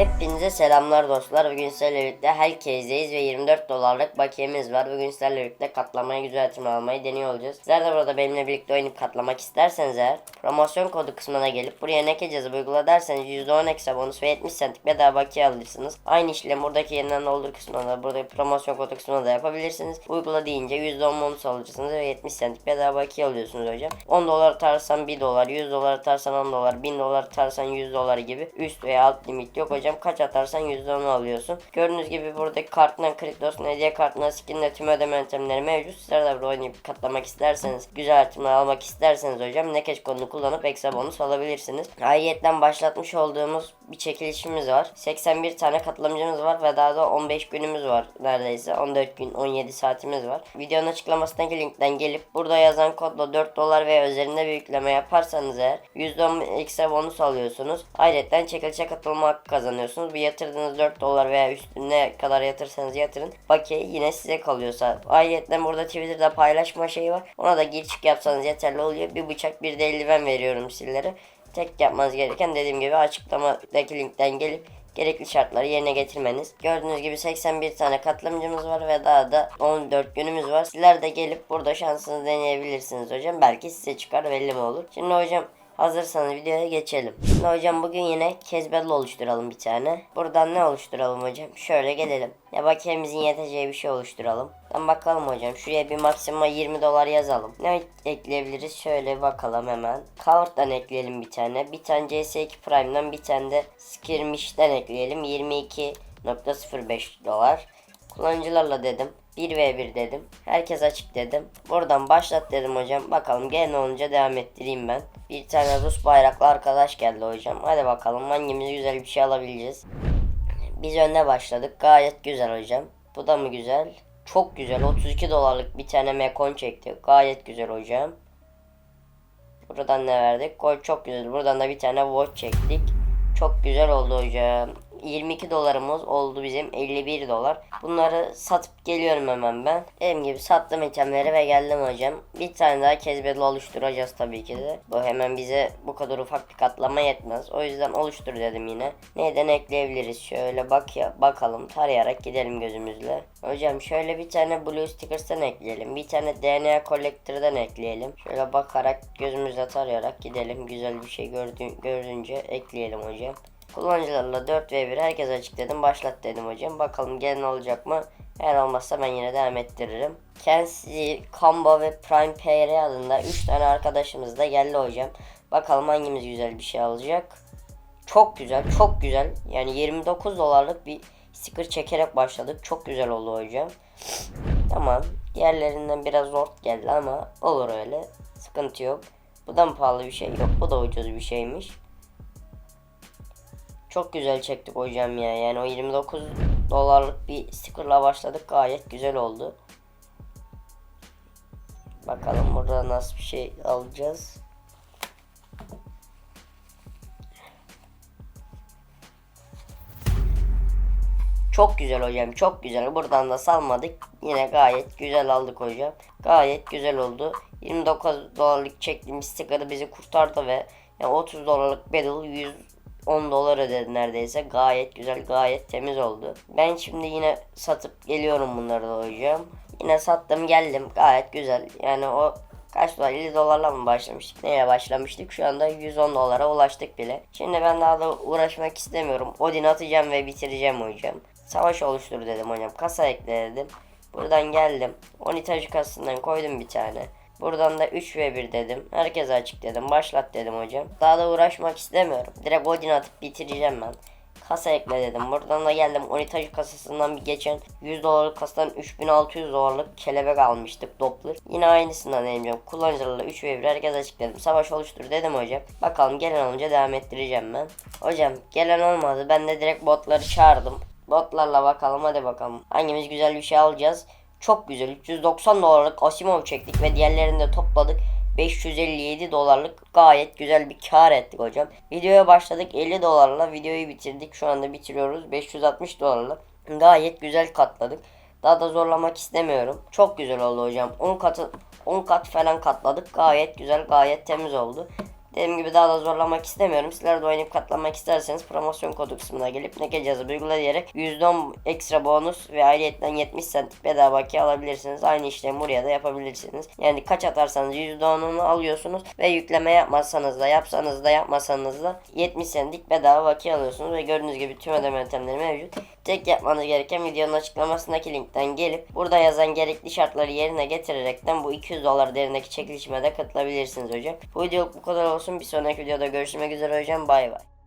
Hepinize selamlar dostlar. Bugün sizlerle birlikte herkesteyiz ve 24 dolarlık bakiyemiz var. Bugün sizlerle birlikte katlamayı güzel tüm almayı deniyor olacağız. Sizler de burada benimle birlikte oynayıp katlamak isterseniz eğer promosyon kodu kısmına gelip buraya ne cihazı uygula derseniz %10 ekstra bonus ve 70 centlik bedava bakiye alırsınız. Aynı işlemi buradaki yeniden doldur kısmına da buradaki promosyon kodu kısmına da yapabilirsiniz. Uygula deyince %10 bonus alırsınız ve 70 centlik bedava bakiye alıyorsunuz hocam. 10 dolar atarsan 1 dolar, 100 dolar atarsan 10 dolar, 1000 dolar atarsan 100 dolar gibi üst veya alt limit yok hocam. Kaç atarsan %10 alıyorsun. Gördüğünüz gibi buradaki kartından Kriptos'un hediye kartına skinle tüm ödeme yöntemleri mevcut. Sizler de burada oynayıp katlamak isterseniz, güzel itemler almak isterseniz hocam Nekeş kodunu kullanıp ekstra bonus alabilirsiniz. Ayrıyetten başlatmış olduğumuz bir çekilişimiz var. 81 tane katılımcımız var ve daha da 15 günümüz var neredeyse. 14 gün 17 saatimiz var. Videonun açıklamasındaki linkten gelip burada yazan kodla 4 dolar veya üzerinde bir yükleme yaparsanız eğer %10 ekstra bonus alıyorsunuz. Ayrıca çekilişe katılma hakkı kazanıyorsunuz. Bu yatırdığınız 4 dolar veya üstüne kadar yatırsanız yatırın. Bakiye yine size kalıyorsa. Ayrıca burada Twitter'da paylaşma şeyi var. Ona da gir çık yapsanız yeterli oluyor. Bir bıçak bir de eldiven veriyorum sizlere. Tek yapmanız gereken dediğim gibi açıklamadaki linkten gelip gerekli şartları yerine getirmeniz. Gördüğünüz gibi 81 tane katılımcımız var ve daha da 14 günümüz var. Sizler de gelip burada şansınızı deneyebilirsiniz hocam. Belki size çıkar belli mi olur. Şimdi hocam Hazırsanız videoya geçelim. Şimdi hocam bugün yine kezbelli oluşturalım bir tane. Buradan ne oluşturalım hocam? Şöyle gelelim. Ya bakiyemizin yeteceği bir şey oluşturalım. Tam bakalım hocam. Şuraya bir maksimum 20 dolar yazalım. Ne ekleyebiliriz? Şöyle bakalım hemen. Cover'dan ekleyelim bir tane. Bir tane CS2 Prime'dan bir tane de Skirmish'ten ekleyelim. 22.05 dolar. Kullanıcılarla dedim. 1v1 dedim. Herkes açık dedim. Buradan başlat dedim hocam. Bakalım gene olunca devam ettireyim ben. Bir tane Rus bayraklı arkadaş geldi hocam. Hadi bakalım hangimiz güzel bir şey alabileceğiz. Biz önde başladık. Gayet güzel hocam. Bu da mı güzel? Çok güzel. 32 dolarlık bir tane mekon çekti. Gayet güzel hocam. Buradan ne verdik? Gol çok güzel. Buradan da bir tane watch çektik. Çok güzel oldu hocam. 22 dolarımız oldu bizim 51 dolar. Bunları satıp geliyorum hemen ben. Dediğim gibi sattım itemleri ve geldim hocam. Bir tane daha kezbedli oluşturacağız tabii ki de. Bu hemen bize bu kadar ufak bir katlama yetmez. O yüzden oluştur dedim yine. Neyden ekleyebiliriz? Şöyle bak ya bakalım tarayarak gidelim gözümüzle. Hocam şöyle bir tane Blue Stickers'tan ekleyelim. Bir tane DNA Collector'dan ekleyelim. Şöyle bakarak gözümüzle tarayarak gidelim. Güzel bir şey gördüğün, görünce ekleyelim hocam. Kullanıcılarla 4 ve 1 herkes açık dedim. Başlat dedim hocam. Bakalım gelen olacak mı? Eğer olmazsa ben yine devam ettiririm. Kensi, Combo ve Prime PR adında 3 tane arkadaşımız da geldi hocam. Bakalım hangimiz güzel bir şey alacak. Çok güzel, çok güzel. Yani 29 dolarlık bir sticker çekerek başladık. Çok güzel oldu hocam. Tamam. Diğerlerinden biraz zor geldi ama olur öyle. Sıkıntı yok. Bu da mı pahalı bir şey? Yok. Bu da ucuz bir şeymiş. Çok güzel çektik hocam ya. Yani o 29 dolarlık bir stickerla başladık. Gayet güzel oldu. Bakalım burada nasıl bir şey alacağız. Çok güzel hocam çok güzel. Buradan da salmadık. Yine gayet güzel aldık hocam. Gayet güzel oldu. 29 dolarlık çektiğimiz sticker'ı bizi kurtardı ve yani 30 dolarlık battle 110 dolar ödedi neredeyse. Gayet güzel gayet temiz oldu. Ben şimdi yine satıp geliyorum bunları da hocam. Yine sattım geldim gayet güzel. Yani o kaç dolar 50 dolarla mı başlamıştık? Neye başlamıştık? Şu anda 110 dolara ulaştık bile. Şimdi ben daha da uğraşmak istemiyorum. Odin atacağım ve bitireceğim hocam. Savaş oluştur dedim hocam. Kasa ekle dedim. Buradan geldim. Onitajı kasasından koydum bir tane. Buradan da 3 ve 1 dedim. Herkese açık dedim. Başlat dedim hocam. Daha da uğraşmak istemiyorum. Direkt Odin atıp bitireceğim ben. Kasa ekle dedim. Buradan da geldim. Onitajı kasasından bir geçen 100 dolarlık kasadan 3600 dolarlık kelebek almıştık Doppler. Yine aynısından deneyeceğim. Kullanıcılarla 3 ve 1 herkes açık dedim. Savaş oluştur dedim hocam. Bakalım gelen olunca devam ettireceğim ben. Hocam gelen olmadı. Ben de direkt botları çağırdım. Botlarla bakalım hadi bakalım. Hangimiz güzel bir şey alacağız. Çok güzel. 390 dolarlık Asimov çektik ve diğerlerini de topladık. 557 dolarlık gayet güzel bir kar ettik hocam. Videoya başladık 50 dolarla videoyu bitirdik. Şu anda bitiriyoruz 560 dolarla. Gayet güzel katladık. Daha da zorlamak istemiyorum. Çok güzel oldu hocam. 10 katı 10 kat falan katladık. Gayet güzel, gayet temiz oldu. Dediğim gibi daha da zorlamak istemiyorum. Sizler de oynayıp katlanmak isterseniz promosyon kodu kısmına gelip naked yazıp uygulayarak %10 ekstra bonus ve ayrıyetten 70 cent bedava bakiye alabilirsiniz. Aynı işlemi buraya da yapabilirsiniz. Yani kaç atarsanız %10'unu alıyorsunuz ve yükleme yapmazsanız da yapsanız da yapmasanız da 70 centlik bedava bakiye alıyorsunuz ve gördüğünüz gibi tüm ödeme yöntemleri mevcut. Tek yapmanız gereken videonun açıklamasındaki linkten gelip burada yazan gerekli şartları yerine getirerekten bu 200 dolar değerindeki çekilişime de katılabilirsiniz hocam. Bu videoluk bu kadar olsun. Bir sonraki videoda görüşmek üzere hocam. Bay bay.